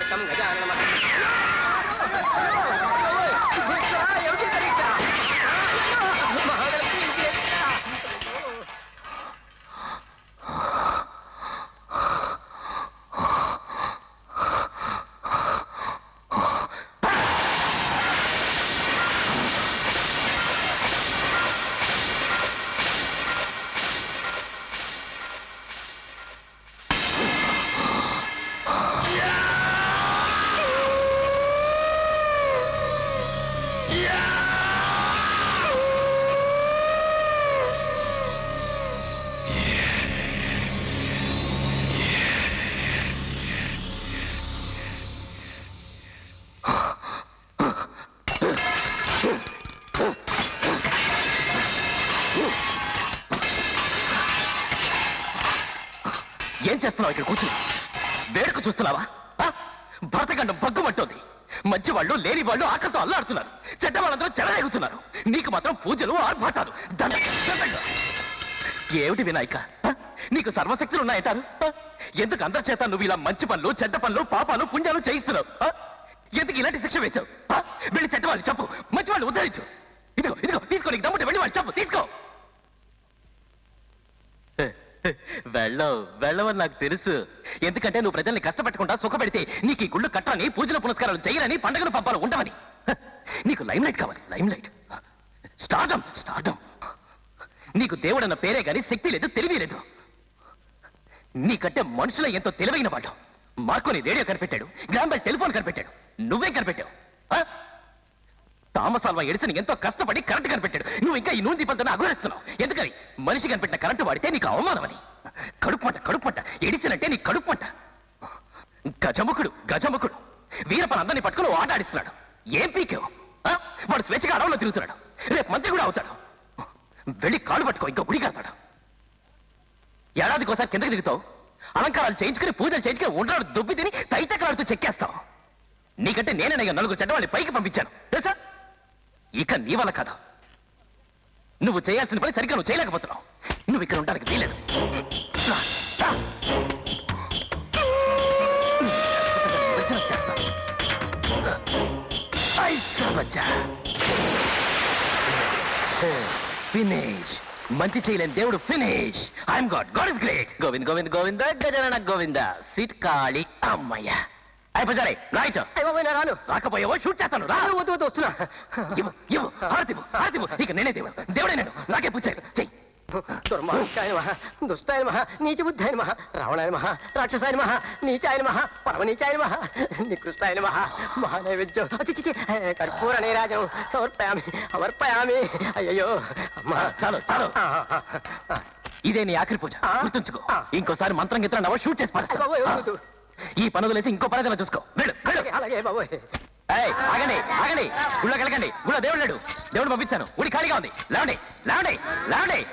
கஜானனம் ఇక్కడ కూర్చుని వేడుక చూస్తున్నావా? ఆ? భరతఖండం బగ్గుమంటోంది మంచి వాళ్ళు లేని వాళ్ళు ఆకలితో అల్లాడుతున్నారు. చెడ్డ వాళ్ళందరూ చెలరేగుతున్నారు. నీకు మాత్రం పూజలు ఆర్భాటాలు ఏమిటి వినాయక? ఆ? నీకు సర్వశక్తులు ఉన్నాయంటారు ఎందుకు అందరి చేత నువ్వు ఇలా మంచి పనులు చెడ్డ పనులు పాపాలు పుణ్యాలు చేయిస్తున్నావు? ఎందుకు ఇలాంటి శిక్ష వేశావు? ఆ? వెళ్ళి చెడ్డ వాళ్ళు చెప్పు మంచి వాళ్ళు ఉద్ధరించు. ఇదిగో ఇదిగో తీసుకో నీకు దమ్ముంటే వెళ్ళి వాళ్ళు చెప్పు తీసుకో. వెళ్ళవు వెళ్ళవని నాకు తెలుసు. ఎందుకంటే నువ్వు ప్రజల్ని కష్టపెట్టకుండా సుఖపెడితే నీకు ఈ గుళ్ళు కట్టని పూజల పునస్కారాలు చేయరని పండుగను పబ్బాలు ఉండవని. నీకు లైమ్ లైట్ కావాలి లైమ్ లైట్ స్టార్టం స్టార్టం నీకు దేవుడన్న పేరే గాని శక్తి లేదు తెలివి లేదు. నీకంటే మనుషుల ఎంతో తెలివైన వాడు మార్కోని రేడియో కనిపెట్టాడు గ్రాంబెల్ టెలిఫోన్ కనిపెట్టాడు. నువ్వేం కనిపెట్టావు తామసాల్వ థామస్ ఎడిసన్ ఎంతో కష్టపడి కరెంట్ కనిపెట్టాడు. నువ్వు ఇంకా ఈ నూనె దీపంతో అఘోరిస్తున్నావు ఎందుకని? మనిషి కనిపెట్టిన కరెంటు వాడితే నీకు అవమానమని. కడుపుమంట కడుపుమంట ఎడిసన్ అంటే నీ కడుపుమంట గజముఖుడు గజముఖుడు. వీరపని అందరినీ పట్టుకుని ఓ ఆట ఆడిస్తున్నాడు. ఏం పీకేవు వాడు స్వేచ్ఛగా అడవుల్లో తిరుగుతున్నాడు. రేపు మంత్రి కూడా అవుతాడు. వెళ్ళి కాళ్ళు పట్టుకో ఇంకా గుడి కడతాడు ఏడాదికోసారి కిందకి దిగుతావు. అలంకారాలు చేయించుకుని పూజలు చేయించుకుని ఉండరాడు దుబ్బి తిని తైతక్కలాడుతూ చెక్కేస్తావు. నీకంటే నేనే నలుగురు చెడ్డవాళ్ళని పైకి పంపించాను. తెలుసా? ఇక నీ వల్ల కదా. నువ్వు చేయాల్సిన పని సరిగ్గా నువ్వు చేయలేకపోతున్నావు. నువ్వు ఇక్కడ ఉండడానికి వీలేదు ఫినిష్. మంచి చేయలేని దేవుడు finish. I'm God. God is great. Govind Govind Govinda. Gajanana Govinda. Sit కాళి అమ్మయ్యా. అయిపోయారే రైట్ రాను రాకపోయావో షూట్ చేస్తాను రా. వద్దు వద్దు వస్తున్నా. ఇవ్వు ఇవ్వు హారతివ్వు హారతివ్వు. ఇక నేనే దేవుడు. దేవుడే నేను. నాకే పూజ చెయ్యి దుర్మార్గాయ నమః దుష్టాయ నమః నీచబుద్ధాయ నమః రావణాయ నమః రాక్షసాయ నమః నీచాయ నమః పరమనీచాయ నమః నికృష్టాయ నమః మహానైవేద్యం. కర్పూర నీరాజనం. సమర్పయామి సమర్పయామి. అయ్యయ్యో అమ్మా. చాలు చాలు. ఇదే నీ ఆఖరి పూజ? గుర్తుంచుకో. ఇంకోసారి మంత్రం గిత్ర నవ్వ షూట్ చేసి ఈ పనులు లేసి ఇంకో పని చూసుకో. వెళ్ళు వెళ్ళు. అలాగే బాబోయ్. ఏయ్, ఆగండి ఆగండి. గుళ్ళో దేవుడు లేడు. దేవుడు పంపించాను. గుడి ఖాళీగా ఉంది. లేవండి లేవండి లేవండి.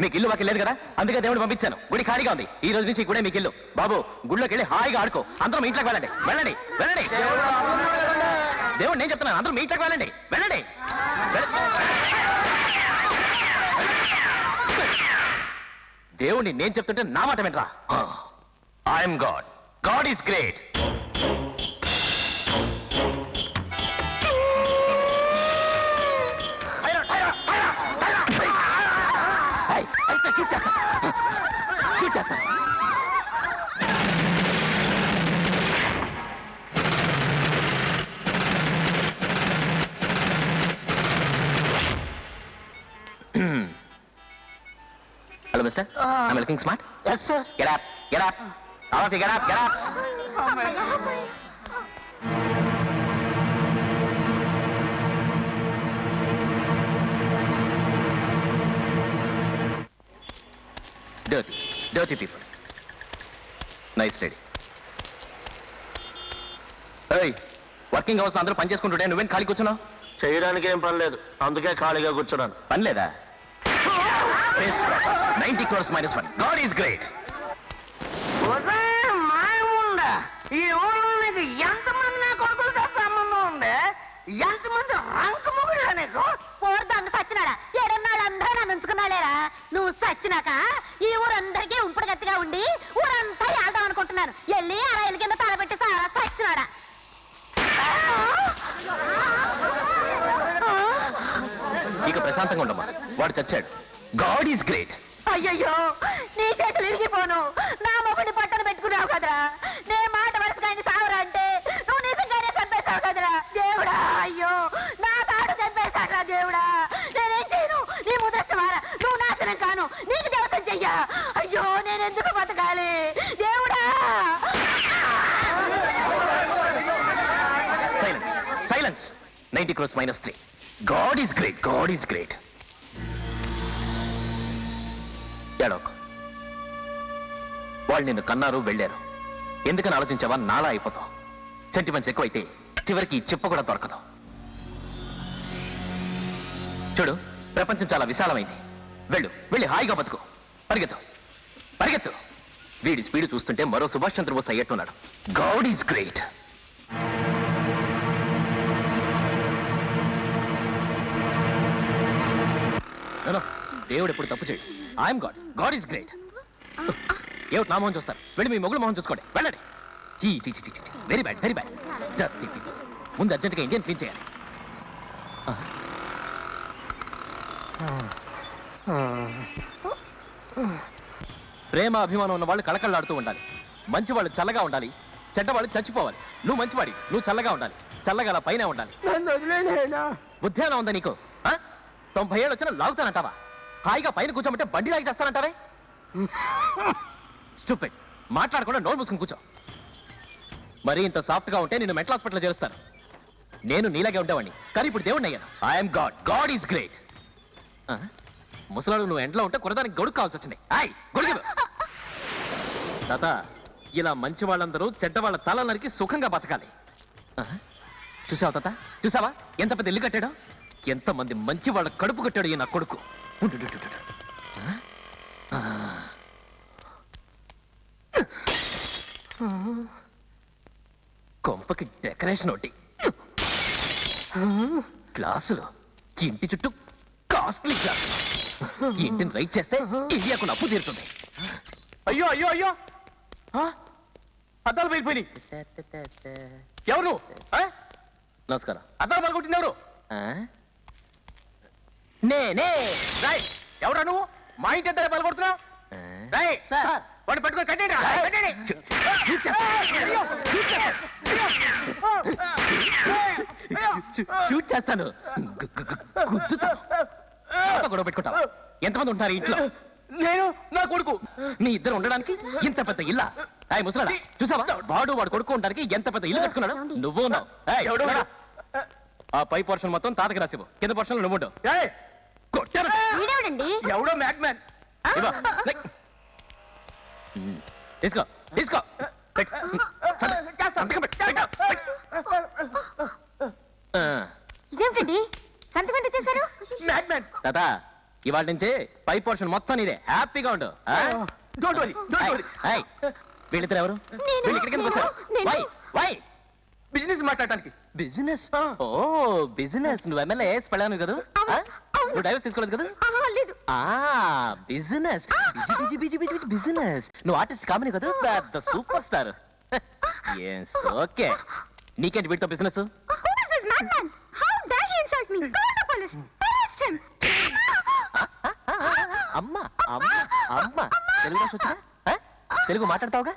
మీకు ఇల్లు మాకు లేదు కదా? అందుకే దేవుడు పంపించాను. గుడి ఖాళీగా ఉంది. ఈ రోజు నుంచి ఈ గుడే మీకు ఇల్లు. బాబు గుళ్ళోకి వెళ్ళి హాయిగా ఆడుకో. అందరూ మీ ఇంట్లోకి వెళ్ళండి. వెళ్ళండి వెళ్ళండి. దేవుడు నేను చెప్తున్నాను. అందరూ మీ ఇంట్లోకి వెళ్ళండి. వెళ్ళండి. దేవుడిని నేను చెప్తుంటే నా మాట వినరా? I'm God. God is great shoot చేస్తాను hello mister I'm looking smart yes sir Get up, get up. All of you, get up, get up. Dirty, dirty people. Nice lady. Hey, working hours అందరూ పని చేసుకుంటుంటే నువ్వేం ఖాళీ కూర్చున్నావు? చేయడానికి ఏం పని లేదు. అందుకే ఖాళీగా కూర్చున్నాను. పని లేదా? Ninety crores minus one God is great ఈ ఊళ్ళో నీకు ఎంతమంది నా కొడుకులతో సంబంధం ఉంది? ఎంతమంది రంక మొగుళ్ళ నీకు? పోరు దొంగ సచ్చినాడా? ఏడన్నాడు అందరూ నన్ను ఎంచుకున్నాలేరా నువ్వు సచ్చినాక ఈ ఊరందరికీ ఉంపుడు ఉండి ఊరంతా వెళ్దాం అనుకుంటున్నాను. వెళ్ళి అలా కింద తలబెట్టి సారా సచ్చినాడా? ఇక ప్రశాంతంగా ఉండమ్మా. వాడు చచ్చాడు. God is great. అయ్యయ్యో! Ninety ninety crores minus three. God is great God is great. ఏడోక్. వాళ్ళు నిన్ను కన్నారు వెళ్ళారు. ఎందుకని ఆలోచించావా? నాలా అయిపోతావు. సెంటిమెంట్స్ ఎక్కువైతే చివరికి ఈ చిప్ప కూడా దొరకదు. చూడు ప్రపంచం చాలా విశాలమైంది. వెళ్ళు వెళ్ళి హాయిగా బతుకు. పరిగెత్తు. పరిగెత్తు. వీడి స్పీడ్ చూస్తుంటే మరో Subhash Chandrabose అయ్యట్టున్నాడు. God is great. దేవుడు ఎప్పుడు తప్పు చేయడు. I'm God God is great ఏమిటి నా మొహం చూస్తారు? వెళ్ళి మీ మొగుడు మొహం చూసుకోండి. వెళ్ళండి. చీ చీ చీ చీ వెరీ బ్యాడ్ వెరీ బ్యాడ్ ముందు అర్జెంట్గా ఇండియన్ క్లీన్ చేయాలి. ప్రేమ అభిమానం ఉన్న వాళ్ళు కళకళలాడుతూ ఉండాలి. మంచి వాళ్ళు చల్లగా ఉండాలి. చెడ్డవాళ్ళు చచ్చిపోవాలి. నువ్వు మంచివాడి నువ్వు చల్లగా ఉండాలి. చల్లగా అలా పైన ఉండాలి. బుద్ధేనా ఉందా నీకు? తొంభై ఏళ్ళు వచ్చినా లాగుతానంటావా? హాయిగా పైన కూర్చోమంటే బండి లాగి చేస్తానంటావే? స్టూపిడ్ మాట్లాడకుండా నోరు మూసుకుని కూర్చో. మరి ఇంత సాఫ్ట్గా ఉంటే నేను మెంటల్ హాస్పిటల్ చేరుస్తాను నేను నీలాగే ఉండేవాడిని. కానీ ఇప్పుడు దేవుడిని అయ్యాను. I'm God God is great ముసలాడు నువ్వు ఎండలో ఉంటే కురదానికి గొడుగు కావాల్సి వచ్చింది. ఆయ్ గొడుగు. తాత ఇలా మంచి వాళ్ళందరూ చెడ్డ వాళ్ళ తల నరికి సుఖంగా బతకాలి. చూసావా తాత? చూసావా? ఎంత పెద్ద ఇల్లు కట్టాడో? ఎంతమంది మంచి వాళ్ళ కడుపు కట్టాడు ఈ నా కొడుకు. కొంపకి డెకరేషన్ ఒకటి. గ్లాసులు. ఇంటి చుట్టూ కాస్ట్లీ ఈ ఇంటిని రైట్ చేస్తే ఇండియాకు అప్పు తీరుతుంది. అయ్యో అయ్యో అయ్యో? అద్దాలు వెళ్ళిపోయినాయి ఎవరు? నమస్కారం. అద్దాలు పలుకొట్టింది ఎవరు? నేనే. రాయ్ ఎవరా నువ్వు? మా ఇంటి ఎంత పలకొడుతున్నావు రాయ్ సార్. వాడు పట్టుకొని కట్టండి కట్టండి. అయ్యో, షూట్ చేస్తాను. గొడవ పెట్టుకుంటావు? ఎంతమంది ఉంటారు ఇంట్లో? నేను నా కొడుకు. నీ ఇద్దరు ఉండడానికి ఇంత పెద్ద ఇల్లా? ఆయ్ ముసలాడా చూసావా? వాడు వాడు కొడుకు ఉండడానికి ఎంత పెద్ద ఇల్లు కట్టుకున్నాడు? నువ్వు ఉన్నావు? ఆ పై పోర్షన్ మొత్తం తాతకి రాసివ్వు. కింద పోర్షన్ నువ్వు ఉంటావు వీడేవిడండి ఎవడో మ్యాక్ మ్యాన్. ఇదిగో, లే. ఉమ్, తీసుకో తీసుకో. పెట్టు. సంతకం- సంతకం పెట్టు, పెట్టు, పెట్టు. ఆ, ఇదేమిటండి? సంతకం చేశారు తాత ఇవాళ నుంచి పై పోర్షన్ మొత్తం నీదే. హ్యాపీగా ఉండు. Don't worry don't worry. వీళ్ళిద్దరు ఎవరు? నేను, వీళ్ళు ఇక్కడికి ఎందుకు నేను, వచ్చారు? నేను. Why why. బిజినెస్ మాట్లాడటానికి. బిజినెస్ ఓ బిజినెస్ నువ్వు ఎమ్మెల్యే పెళ్ళాను కదా? నువ్వు డైవర్స్ తీసుకోలేదు కదా? ఆ బిజినెస్ బిజి బిజి బిజి బిజి బిజినెస్ నువ్వు ఆర్టిస్ట్ కామని కదా? పెద్ద సూపర్ స్టార్ ఎస్ ఓకే నీకేంటి వీటితో బిజినెస్ అమ్మ అమ్మ. అమ్మ తెలుగు తెలుగు మాట్లాడతావుగా?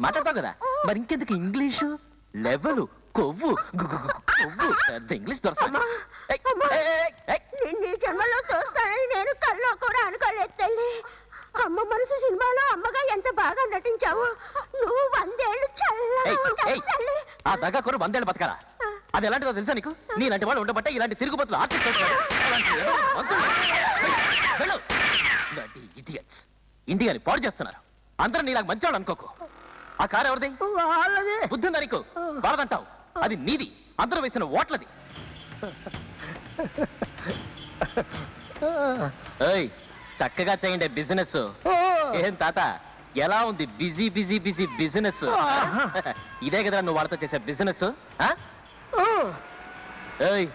మాట్లాడతావు కదా? మరి ఇంకెందుకు ఇంగ్లీషు? లెవెల్ కొవ్వు గు- గు- గు- కొవ్వు. పెద్ద ఇంగ్లీష్ నీ జన్మలో చూస్తానని నేను కల్లో కూడా అనుకోలేదు తల్లి. అమ్మ మనసు సినిమాలో అమ్మగా ఎంత బాగా నటించావు. నువ్వు వందేళ్ళు చల్లగా ఉంటావు తల్లి. ఆ దగ్గర కూడా వందేళ్ళు బతకరా అది ఎలాంటిదో తెలుసా నీకు? నీలాంటి వాడు ఉండబట్టే ఇలాంటి తిరుగుబతులు ఆర్టిస్ట్. వెళ్ళు. ఇండియాని పాడు చేస్తున్నారు. అందరూ నీలాగా మంచివాడు అనుకోకు. ఆ కారు ఎవరిది? బుద్ధి నీకు? బాధంటావు అది నీది. అందరూ వేసిన ఓట్లది. ఏయ్ చక్కగా చేయండి బిజినెస్ ఏం తాత ఎలా ఉంది బిజీ బిజీ బిజీ బిజినెస్ ఇదే కదా నువ్వు వాళ్ళతో చేసే బిజినెస్ ఏయ్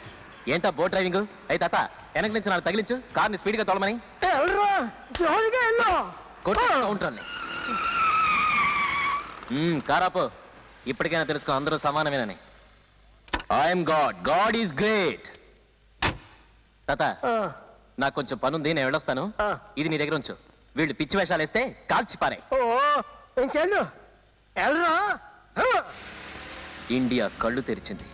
ఏంటా బోట్ డ్రైవింగ్ అయి తాత వెనక నుంచి నాకు తగిలించు. కార్ని స్పీడ్గా తోలమని. కౌంటర్ని కారాపు. ఇప్పటికైనా తెలుసుకో అందరూ సమానమేనని. I'm God God is great తాత నాకు కొంచెం పనుంది నేను వెళ్ళొస్తాను. ఇది నీ దగ్గర ఉంచు. వీళ్ళు పిచ్చి వేషాలు వేస్తే కాల్చి పారే ఓ ఇంకెళ్ళు వెళ్ళరా ఇండియా కళ్ళు తెరిచింది.